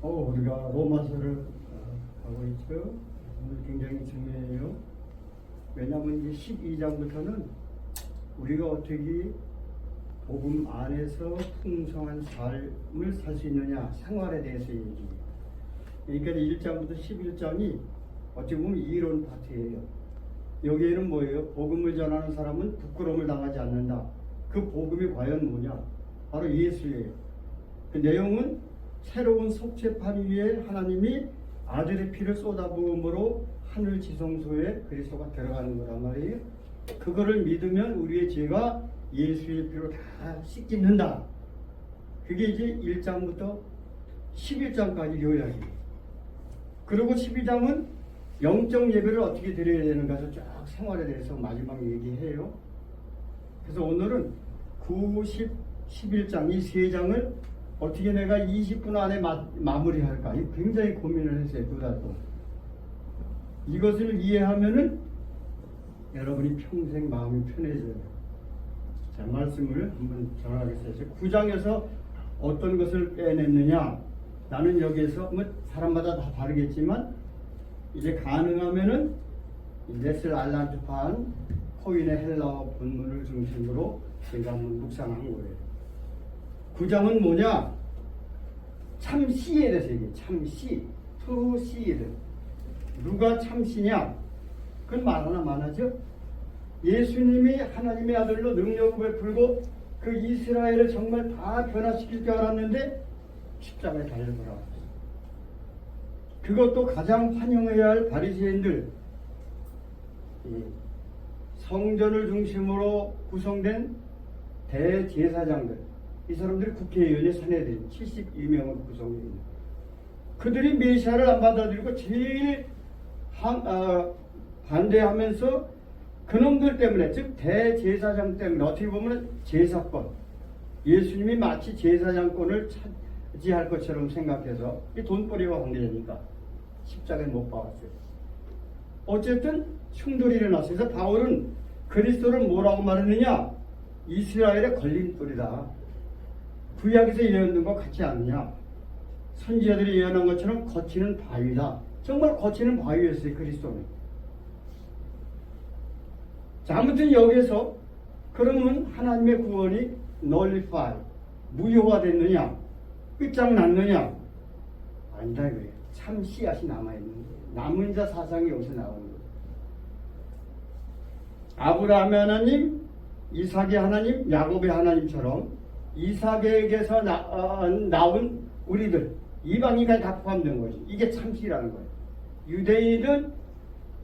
어, 우리가 로마서를 어, 하고 있죠. 오늘 굉장히 중요해요. 왜냐하면 이제 12장부터는 우리가 어떻게 복음 안에서 풍성한 삶을 살 수 있느냐 생활에 대해서 얘기해요. 그러니까 1장부터 11장이 어찌 보면 이론 파트예요. 여기에는 뭐예요? 복음을 전하는 사람은 부끄러움을 당하지 않는다. 그 복음이 과연 뭐냐? 바로 예수예요. 그 내용은 새로운 속죄판 위에 하나님이 아들의 피를 쏟아부음으로 하늘 지성소에 그리스도가 들어가는 거란 말이에요. 그거를 믿으면 우리의 죄가 예수의 피로 다 씻긴다. 그게 이제 1장부터 11장까지 요약이에요. 그리고 12장은 영적 예배를 어떻게 드려야 되는가 쫙 생활에 대해서 마지막 얘기해요. 그래서 오늘은 9, 10, 11장 이 세 장을 어떻게 내가 20분 안에 마, 마무리할까? 이 굉장히 고민을 했어요. 동안. 이것을 이해하면은 여러분이 평생 마음이 편해져요. 자, 말씀을 한번 전하겠어요. 9장에서 어떤 것을 빼냈느냐? 나는 여기에서 뭐 사람마다 다 다르겠지만 이제 가능하면은 넷을 알란트판 코인의 헬라어 본문을 중심으로 제가 한번 묵상한 거예요. 9장은 뭐냐? 참씨에 대해서 얘기해. 참씨. 트루시드. 누가 참씨냐? 그건 말 하나 많아죠? 예수님이 하나님의 아들로 능력을 베풀고 그 이스라엘을 정말 다 변화시킬 줄 알았는데 십자가에 달려 돌아왔어요. 그것도 가장 환영해야 할 바리새인들 이 성전을 중심으로 구성된 대제사장들 이 사람들이 국회의원의 사내들 72명으로 구성되어 있는 그들이 메시아를 안 받아들이고 제일 한, 아, 반대하면서 그놈들 때문에 즉 대제사장 때문에 어떻게 보면 제사권 예수님이 마치 제사장권을 차지할 것처럼 생각해서 이 돈벌이와 관계되니까 십자가에 못 박았어요. 어쨌든 충돌이 일어났어요. 그래서 바울은 그리스도를 뭐라고 말했느냐? 이스라엘의 걸림돌이다. 구약에서 예언된 것 같지 않느냐? 선지자들이 예언한 것처럼 거치는 바위다. 정말 거치는 바위였어요. 그리스도는. 자, 아무튼 여기서 그러면 하나님의 구원이 nullify, 무효화됐느냐? 끝장났느냐? 아니다 이거예요. 참 씨앗이 남아있는 거예요. 남은 자 사상이 여기서 나오는 거예요. 아브라함의 하나님, 이삭의 하나님, 야곱의 하나님처럼 이삭에게서 나, 어, 나온 우리들, 이방인까지 다 포함된 거지. 이게 참씨라는 거예요. 유대인이든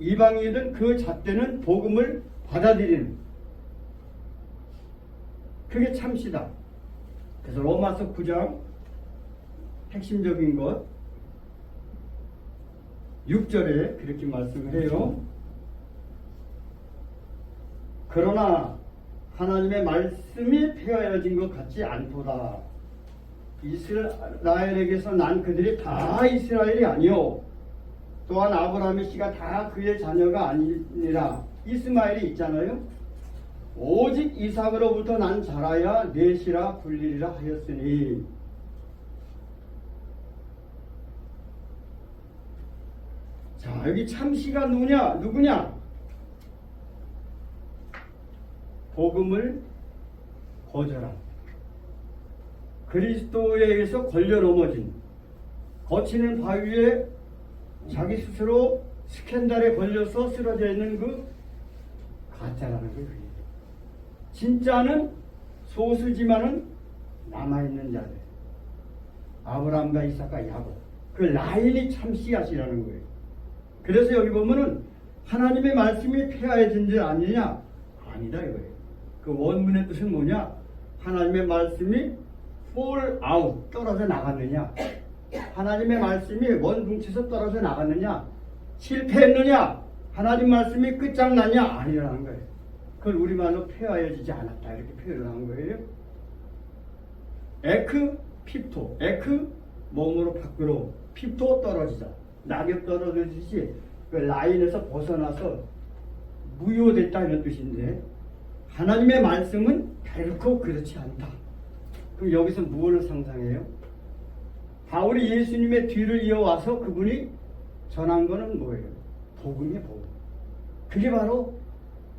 이방인이든 그 잣대는 복음을 받아들이는 그게 참시다. 그래서 로마서 9장 핵심적인 것 6절에 그렇게 말씀을 해요. 그러나 하나님의 말씀이 폐하여진 것 같지 않도다. 이스라엘에게서 난 그들이 다 이스라엘이 아니요. 또한 아브라함의 씨가 다 그의 자녀가 아니라 이스마엘이 있잖아요. 오직 이삭으로부터 난 자라야 넷이라 불리리라 하였으니 자 여기 참씨가 누구냐 누구냐 복음을 거절한 그리스도에 의해서 걸려 넘어진 거치는 바위에 자기 스스로 스캔들에 걸려서 쓰러져 있는 그 가짜라는 거예요. 진짜는 소수지만은 남아있는 자들. 아브라함과 이삭과 야곱. 그 라인이 참 씨앗이라는 거예요. 그래서 여기 보면은 하나님의 말씀이 폐하해진 줄 아니냐? 아니다 이거예요. 그 원문의 뜻은 뭐냐? 하나님의 말씀이 fall out 떨어져 나갔느냐? 하나님의 말씀이 원뭉치서 떨어져 나갔느냐? 실패했느냐? 하나님 말씀이 끝장났냐? 아니라는 거예요. 그걸 우리말로 폐하여지지 않았다. 이렇게 표현을 한 거예요. 에크, 핍토. 에크, 몸으로 밖으로. 핍토 떨어지자. 낙엽 떨어지듯이 그 라인에서 벗어나서 무효됐다 이런 뜻인데 하나님의 말씀은 결코 그렇지 않다. 그럼 여기서 무엇을 상상해요? 바울이 예수님의 뒤를 이어와서 그분이 전한 거는 뭐예요? 복음이에요, 복음. 그게 바로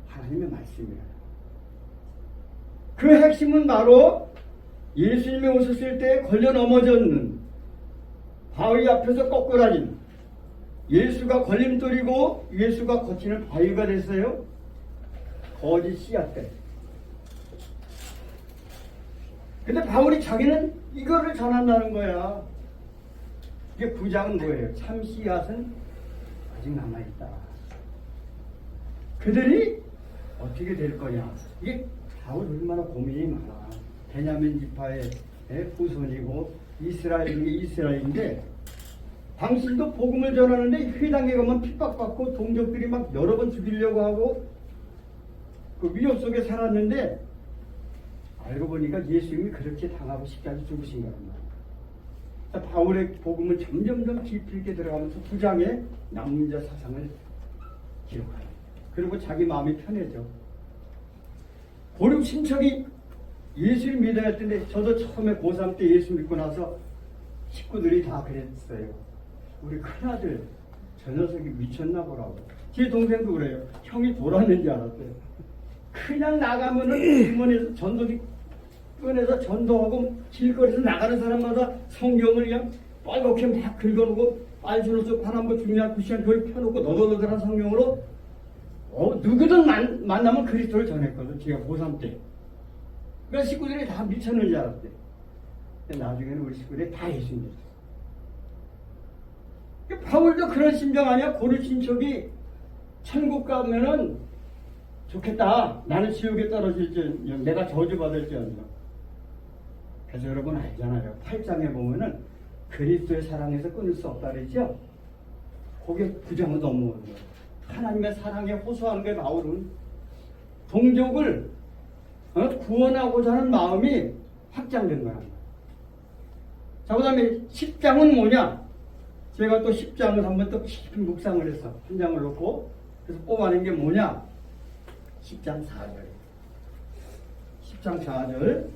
하나님의 말씀이에요. 그 핵심은 바로 예수님이 오셨을 때 걸려 넘어졌는 바위 앞에서 거꾸라진 예수가 걸림돌이고 예수가 거치는 바위가 됐어요. 거짓 씨앗들. 근데 바울이 자기는 이거를 전한다는 거야. 이게 부장은 뭐예요? 참 씨앗은 아직 남아있다. 그들이 어떻게 될 거냐? 이게 바울 얼마나 고민이 많아. 베냐민 지파의 후손이고 이스라엘이 이스라엘인데 당신도 복음을 전하는데 회당에 가면 핍박받고 동족들이 막 여러 번 죽이려고 하고 그 위협 속에 살았는데 알고 보니까 예수님이 그렇게 당하고 십자가에 죽으신 말이야. 그러니까 바울의 복음은 점점점 깊이 있게 들어가면서 부장의 남자 사상을 기록하요. 그리고 자기 마음이 편해져. 고륙 친척이 예수를 믿어야 할 텐데 저도 처음에 고3 때 예수 믿고 나서 식구들이 다 그랬어요. 우리 큰아들 저 녀석이 미쳤나 보라고. 제 동생도 그래요. 형이 돌았는지 알았대요. 그냥 나가면은 주머니에서 전도기 꺼내서 전도하고 길거리에서 나가는 사람마다 성경을 그냥 빨갛게 막 긁어놓고 빨주노서 파란보 중요한 구시한 교회 펴놓고 너덜너덜한 성경으로 어, 누구든 만, 만나면 그리스도를 전했거든. 제가 고3 때. 그러니까 식구들이 다 미쳤는 줄 알았대. 나중에는 우리 식구들이 다 예수 믿었어. 바울도 그런 심정 아니야? 고르 친척이 천국 가면은 좋겠다. 나는 지옥에 떨어질지, 내가 저주받을지언정. 그래서 여러분 알잖아요. 8장에 보면은 그리스도의 사랑에서 끊을 수 없다 그랬죠? 그게 부정은 너무 하나님의 사랑에 호소하는 게 바울은 동족을 어? 구원하고자 하는 마음이 확장된 거야. 자, 그 다음에 10장은 뭐냐? 제가 또 10장을 한번 또 깊은 묵상을 해서 한 장을 놓고 그래서 뽑아낸 게 뭐냐? 10장 4절. 10장 4절.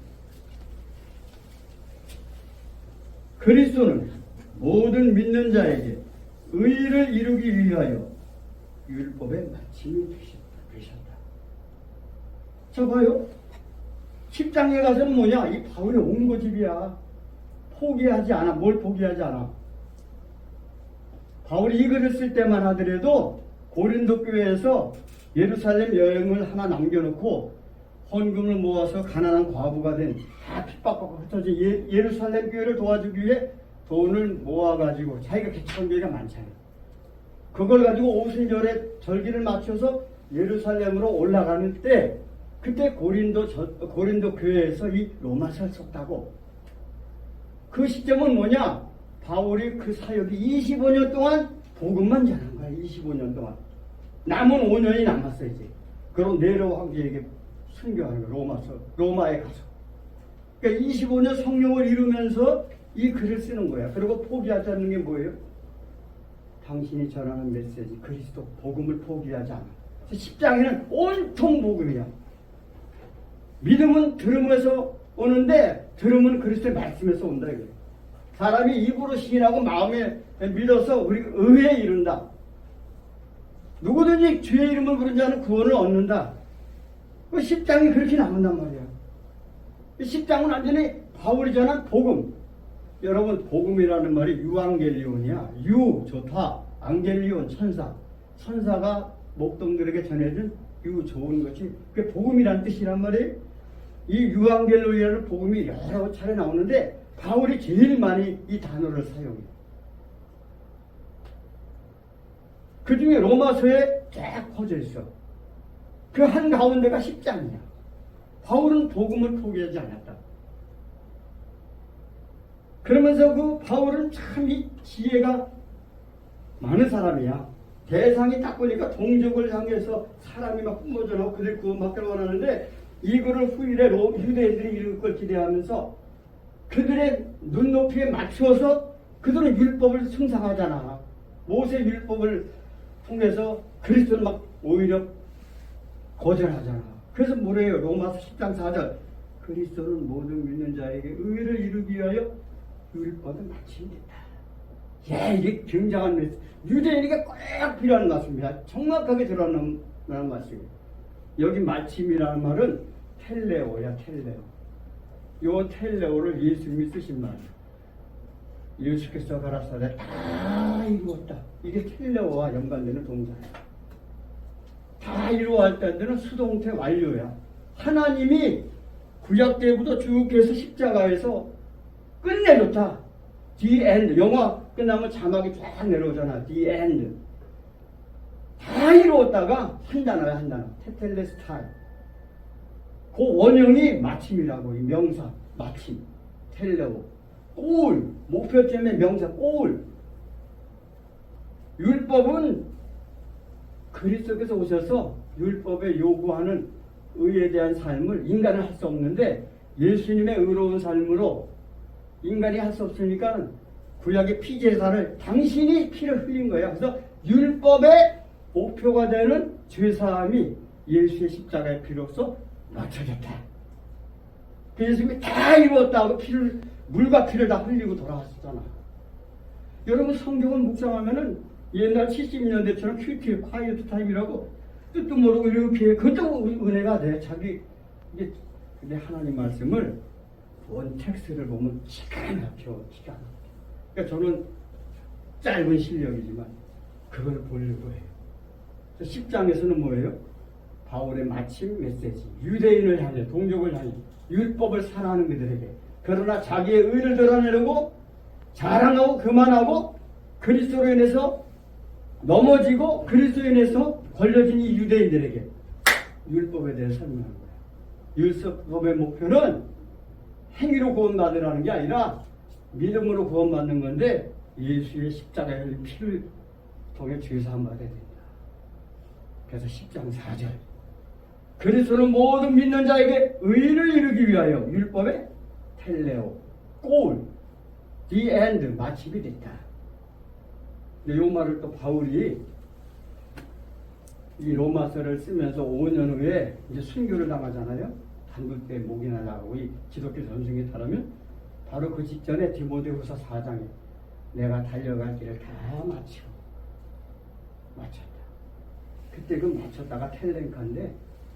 그리스도는 모든 믿는 자에게 의를 이루기 위하여 율법의 마침이 되셨다. 저 봐요. 10장에 가서는 뭐냐? 이 바울의 온고집이야. 포기하지 않아. 뭘 포기하지 않아. 바울이 이 글을 쓸 때만 하더라도 고린도 교회에서 예루살렘 여행을 하나 남겨놓고 헌금을 모아서 가난한 과부가 된 다 핍박받고 흩어진 예, 예루살렘 교회를 도와주기 위해 돈을 모아가지고 자기가 개척한 교회가 많잖아요. 그걸 가지고 오순절에 절기를 맞춰서 예루살렘으로 올라가는 때 그때 고린도 저, 고린도 교회에서 이 로마서를 썼다고. 그 시점은 뭐냐? 바울이 그 사역이 25년 동안 복음만 전한 거야. 25년 동안. 남은 5년이 남았어 이제. 그럼 네로 황제에게 순교하는 거야. 로마서 로마에 가서. 그러니까 25년 성령을 이루면서 이 글을 쓰는 거야. 그리고 포기하지 않는 게 뭐예요? 당신이 전하는 메시지 그리스도 복음을 포기하지 않아. 10장에는 온통 복음이야. 믿음은 들음에서 오는데 들음은 그리스도의 말씀에서 온다 이거예요. 사람이 입으로 시인하고 마음에 믿어서 우리 의에 이른다. 누구든지 주의 이름을 부른 자는 구원을 얻는다. 그 10장이 그렇게 나온단 말이야. 10장은 완전히 바울이 전한 복음. 여러분 복음이라는 말이 유앙겔리온이야. 유 좋다. 앙겔리온 천사. 천사가 목동들에게 전해준 유 좋은 것이 그게 복음이라는 뜻이란 말이에요. 이 유앙겔로이라는 복음이 여러 차례 나오는데 바울이 제일 많이 이 단어를 사용해요. 그 중에 로마서에 쫙 퍼져 있어. 그 한 가운데가 10장이야. 바울은 복음을 포기하지 않았다. 그러면서 그 바울은 참 이 지혜가 많은 사람이야. 대상이 딱 보니까 동족을 향해서 사람이 막 뿜어져 나오고 그들 구원받기를 원하는데 이거를 후일에 로, 유대인들이 이룰 걸 기대하면서 그들의 눈높이에 맞추어서 그들은 율법을 승상하잖아. 모세 율법을 통해서 그리스도는 막 오히려 거절하잖아. 그래서 뭐래요? 로마서 10장 4절. 그리스도는 모든 믿는 자에게 의를 이루기 위하여 율법의 마침이다. 야, 이게 굉장한 메시 유대인에게 꼭 필요한 말씀이야. 정확하게 드러나는 말씀이에요. 여기 마침이라는 말은 텔레오야, 텔레오. 요 텔레오를 예수님이 쓰신 말이에요. 예수께서 가라사대 다 이루었다. 이게 텔레오와 연관되는 동사예요. 다 이루었다는 데는 수동태 완료야. 하나님이 구약 때부터 쭉 해서 십자가에서 끝내줬다. The end. 영화 끝나면 자막이 쫙 내려오잖아. The end. 다 이루었다가 한 단어야, 한 단어. 테텔레스타일. 그 원형이 마침이라고, 이 명사. 마침. 텔레오. 골. 목표점의 명사. 골. 율법은 그리스도께서 오셔서 율법에 요구하는 의에 대한 삶을 인간은 할 수 없는데 예수님의 의로운 삶으로 인간이 할 수 없으니까 구약의 피제사를 당신이 피를 흘린 거야. 그래서 율법의 목표가 되는 죄사함이 예수의 십자가의 피로서 맞춰졌다. 그 예수님이 다 이루었다고 피를 물과 피를 다 흘리고 돌아왔었잖아. 여러분 성경을 묵상하면은 옛날 70년대처럼 큐티 콰이어트 타임이라고 뜻도 모르고 이렇게 그것도 은혜가 돼. 자기 이게 근데 하나님 말씀을 원 텍스트를 보면 기가 막혀 기가 막혀. 그러니까 저는 짧은 실력이지만 그걸 보려고 해요. 10장에서는 뭐예요? 바울의 마침 메시지. 유대인을 향해, 동족을 향해, 율법을 사랑하는 그들에게. 그러나 자기의 의를 드러내려고 자랑하고 그만하고 그리스도로 인해서 넘어지고 그리스도로 인해서 걸려진 이 유대인들에게 율법에 대해 설명하는 거예요. 율법의 목표는 행위로 구원받으라는 게 아니라 믿음으로 구원받는 건데 예수의 십자가에 흘린 피를 통해 죄사함 받아야 된다. 그래서 10장 4절 그리스도는 모든 믿는 자에게 의를 이루기 위하여 율법의 텔레오, 골, the end, 마침이 됐다. 근데 이 말을 또 바울이 이 로마서를 쓰면서 5년 후에 이제 순교를 당하잖아요. 단둘 때 목이나 나가고 이 기독교 전승에 따르면 바로 그 직전에 디모데후서 4장에 내가 달려갈 길을 다 마치고 마쳤다. 그때 그 마쳤다가 텔렌카인데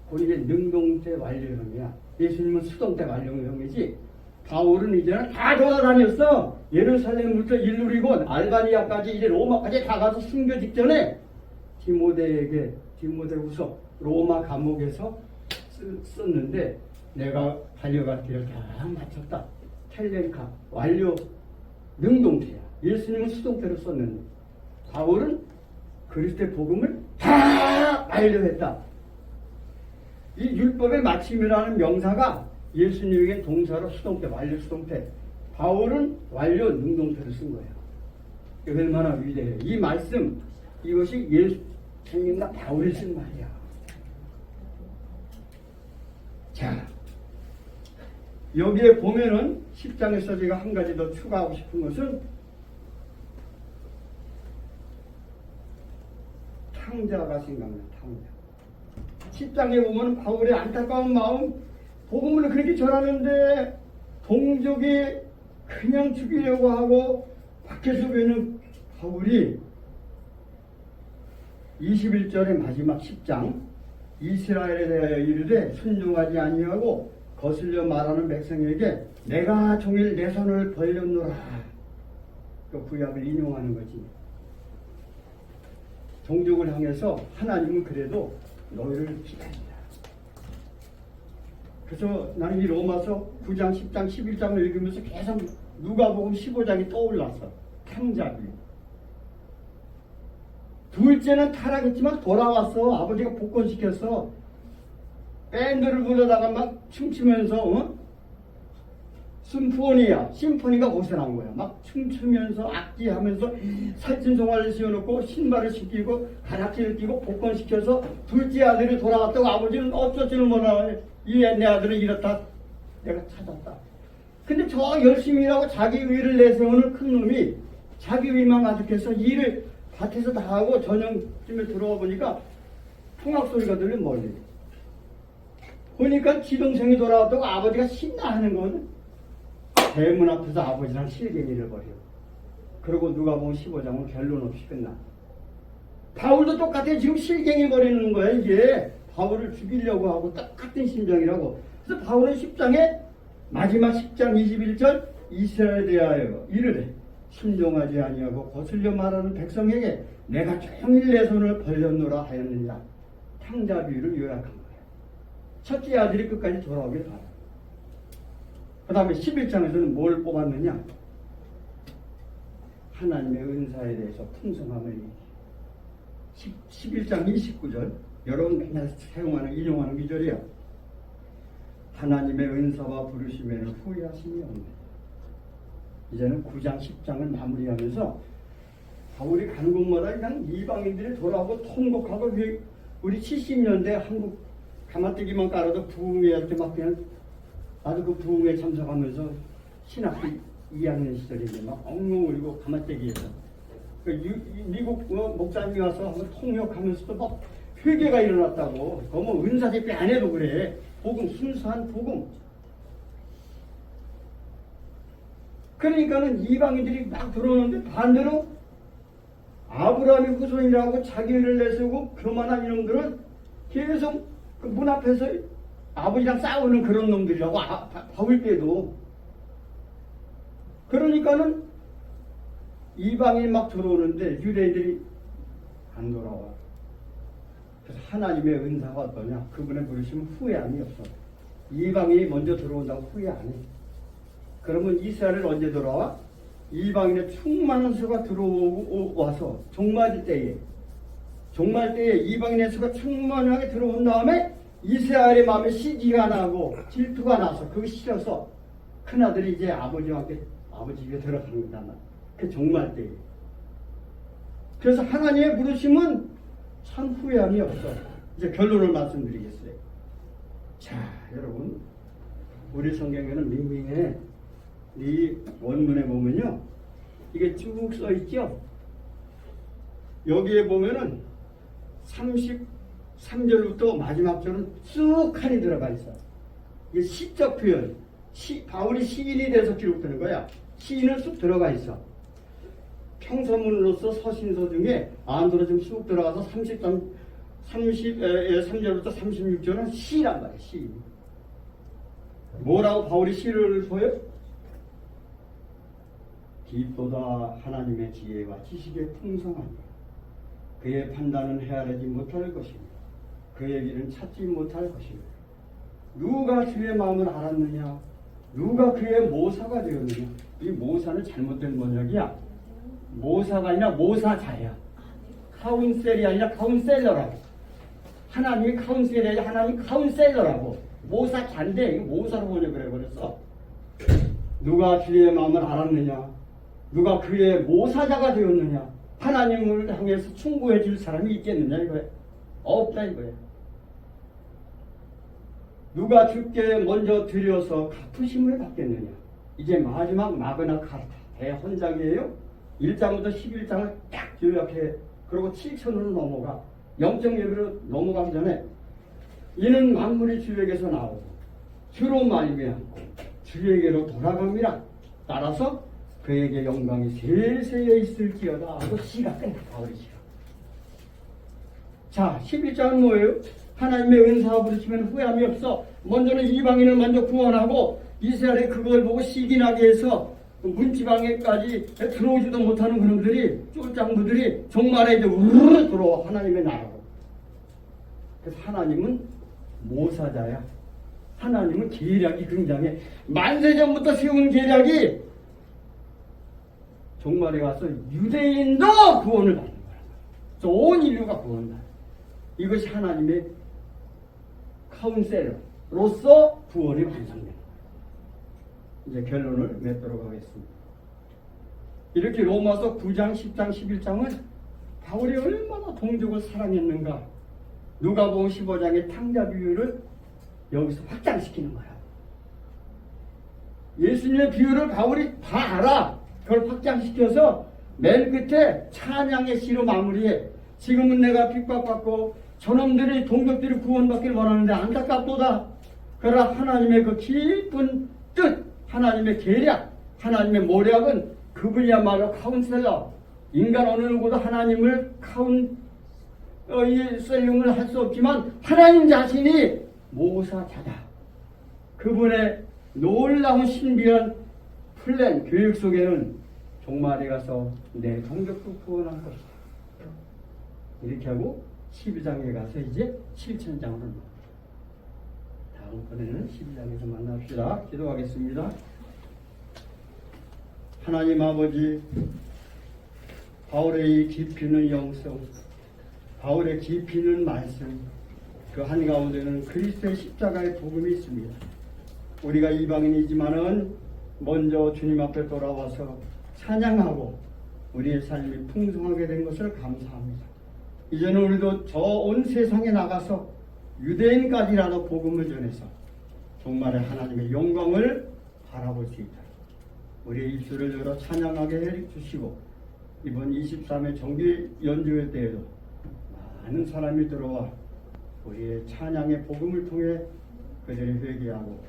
거기에 능동태 완료형이야. 예수님은 수동태 완료형이지. 바울은 이제는 다 돌아다녔어. 예루살렘부터 일루리고 알바니아까지 이제 로마까지 다 가서 순교 직전에 디모데에게 디모데후서 로마 감옥에서 쓰, 썼는데 내가 달려갈 길을 다 마쳤다. 텔렌카 완료 능동태야. 예수님은 수동태로 썼는데 바울은 그리스도의 복음을 다 완료했다. 이 율법의 마침이라는 명사가 예수님에게 동사로 수동태, 완료 수동태. 바울은 완료 능동태를 쓴 거예요. 이게 얼마나 위대해요. 이 말씀, 이것이 예수님과 바울이 쓴 말이야. 자, 여기에 보면은 10장에서 제가 한 가지 더 추가하고 싶은 것은 탕자가 생각나, 탕자. 10장에 보면 바울의 안타까운 마음, 복음을 그렇게 전하는데 동족이 그냥 죽이려고 하고 밖에서 뵈는 바울이 21절의 마지막 10장 이스라엘에 대하여 이르되 순종하지 아니하고 거슬려 말하는 백성에게 내가 종일 내 손을 벌렸노라. 그 구약을 인용하는 거지. 동족을 향해서 하나님은 그래도 너희를 기다린다 그래서 나는 이 로마서 9장, 10장, 11장을 읽으면서 계속 누가복음 15장이 떠올랐어. 탕자비. 둘째는 타락했지만 돌아왔어. 아버지가 복권시켰어. 밴드를 불러다가 막 춤추면서 어? 심포니야. 심포니가 거기서 나온 거야. 막 춤추면서 악기하면서 살찐 종아리를 씌워놓고 신발을 신기고 가락지를 끼고 복권시켜서 둘째 아들이 돌아왔다고 아버지는 줄을 몰라. 이 내 아들은 이렇다. 내가 찾았다. 근데 저 열심히 일하고 자기 위를 내세우는 큰 놈이 자기 위만 가득해서 일을 밭에서 다 하고 저녁쯤에 들어와 보니까 풍악 소리가 들려 멀리. 보니까 지동생이 돌아왔다고 아버지가 신나하는 거는 대문 앞에서 아버지랑 실갱이를 벌여. 그리고 누가 보면 15장은 결론 없이 끝나. 바울도 똑같아. 지금 실갱이 벌이는 거야, 이게. 바울을 죽이려고 하고 똑같은 심정이라고. 그래서 바울은 10장에 마지막 10장 21절 이스라엘에 대하여 이르되 순종하지 아니하고 거슬려 말하는 백성에게 내가 종일 내 손을 벌렸노라 하였느니라. 탕자 비유를 요약한 거예요. 첫째 아들이 끝까지 돌아오길 바라. 그 다음에 11장에서는 뭘 뽑았느냐? 하나님의 은사에 대해서 풍성함을 얘기해요. 11장 29절 여러분 맨날 사용하는 인용하는 기절이에요. 하나님의 은사와 부르심에는 후회하심이 없네. 이제는 9장 10장을 마무리하면서 바울이 가는 곳마다 그냥 이방인들이 돌아오고 통곡하고 왜 우리 70년대 한국 가마뜨기만 깔아도 부흥회 할때 막 그냥 나도 그 부흥회 참석하면서 신학교 2학년 시절인데 막 엉엉 울고 가마뜨기에서 그 유- 미국 어, 목사님이 와서 통역하면서도 막 회개가 일어났다고. 그뭐 은사 집회 안 해도 그래. 복음 순수한 복음. 그러니까는 이방인들이 막 들어오는데 반대로 아브라함의 후손이라고 자기를 내세우고 교만한 이놈들은 계속 그 문 앞에서 아버지랑 싸우는 그런 놈들이라고 아, 바- 바울 때도. 그러니까는 이방인이 막 들어오는데 유대인들이 안 돌아와 그래서 하나님의 은사가 어떠냐 그분의 부르시면 후회함이 없어 이방인이 먼저 들어온다고 후회 안 해. 그러면 이스라엘은 언제 돌아와? 이방인의 충만한 수가 들어오고 와서 종말 때에 종말 때에 이방인의 수가 충만하게 들어온 다음에 이스라엘의 마음에 시기가 나고 질투가 나서 그거 싫어서 큰아들이 이제 아버지와 함께 아버지 집에 거잖아. 그 종말 때에. 그래서 하나님의 부르심은 참 후회함이 없어. 이제 결론을 말씀드리겠어요. 자, 여러분. 우리 성경에는 민민에 이 원문에 보면요. 이게 쭉 써 있죠? 여기에 보면은 33절부터 마지막 절은 쭉 칸이 들어가 있어. 이게 시적 표현. 시, 바울이 시인이 돼서 기록되는 거야. 시인은 쑥 들어가 있어. 평서문으로서 서신서 중에 안으로 좀쑥 들어가서 33, 30, 에, 3절부터 36절은 시란 말이야, 시. 뭐라고 바울이 시를 보여? 깊보다 하나님의 지혜와 지식의 풍성함이야. 그의 판단은 헤아리지 못할 것이며 그의 길은 찾지 못할 것이며 누가 주의 마음을 알았느냐? 누가 그의 모사가 되었느냐? 이 모사는 잘못된 번역이야. 모사가 아니라 모사자야. 카운셀이 아니라 카운셀러라고. 하나님이 카운셀이 아니라 하나님 카운셀러라고. 모사자인데 모사로 번역을 해버렸어. 누가 주의 마음을 알았느냐? 누가 그의 모사자가 되었느냐? 하나님을 향해서 충고해 줄 사람이 있겠느냐 이거야. 없다 이거야. 누가 주께 먼저 드려서 갚으심을 받겠느냐? 이제 마지막 마그나 카르타 대헌장이에요. 1장부터 11장을 딱 요약해. 그리고 7천으로 넘어가. 영적 예배로 넘어가기 전에 이는 만물이 주에게서 나오고 주로 말미암고 주에게로 돌아갑니다. 따라서 그에게 영광이 세세에 있을지어다 하고 시가 끝나 바울이 시가. 자 11장은 뭐예요? 하나님의 은사와 부르시면 후회함이 없어. 먼저는 이방인을 먼저 구원하고 이스라엘이 그걸 보고 시기나게 해서 문지방에까지 들어오지도 못하는 그놈들이 쫄장부들이 종말에 이제 우르르 들어와 하나님의 나라로. 그래서 하나님은 모사자야. 하나님은 계략이 굉장해. 만세전부터 세운 계략이 종말에 와서 유대인도 구원을 받는 거야. 그래서 온 인류가 구원다. 이것이 하나님의 카운셀로서 구원이 완성된다. 이제 결론을 맺도록 하겠습니다. 이렇게 로마서 9장, 10장, 11장은 바울이 얼마나 동족을 사랑했는가. 누가복음 15장의 탕자 비유를 여기서 확장시키는 거야. 예수님의 비유를 바울이 다 알아. 그걸 확장시켜서 맨 끝에 찬양의 시로 마무리해. 지금은 내가 핍박받고 저놈들이 동족들이 구원받길 원하는데 안타깝도다. 그러나 하나님의 그 깊은 뜻 하나님의 계략, 하나님의 모략은 그분이야말로 카운셀러. 인간 어느 누구도 하나님을 카운 어, 이 셀링을 할 수 없지만 하나님 자신이 모사자다. 그분의 놀라운 신비한 플랜 교육 속에는 종말에 가서 내 동족도 구원한 것이다. 이렇게 하고 12장에 가서 이제 7천장으로 넘어갑니 다. 다음번에는 12장에서 만납시다. 기도하겠습니다. 하나님 아버지, 바울의 이 깊이는 영성, 바울의 깊이는 말씀, 그 한가운데는 그리스도의 십자가의 복음이 있습니다. 우리가 이방인이지만은 먼저 주님 앞에 돌아와서 찬양하고 우리의 삶이 풍성하게 된 것을 감사합니다. 이제는 우리도 저 온 세상에 나가서 유대인까지라도 복음을 전해서 정말의 하나님의 영광을 바라볼 수 있다. 우리의 입술을 열어 찬양하게 해 주시고 이번 23회 정기 연주회 때에도 많은 사람이 들어와 우리의 찬양의 복음을 통해 그들이 회개하고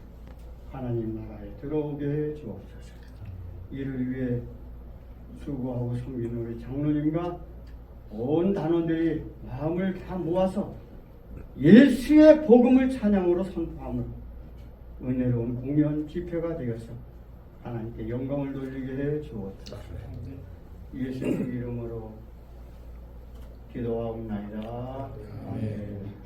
하나님 나라에 들어오게 해 주옵소서. 이를 위해 수고하고 섬기는 우리 장로님과 온 단원들이 마음을 다 모아서 예수의 복음을 찬양으로 선포함을 은혜로운 공연 집회가 되어서 하나님께 영광을 돌리게 해 주옵소서. 예수 이름으로 기도하옵나이다. 아멘. 기도하겠습니다.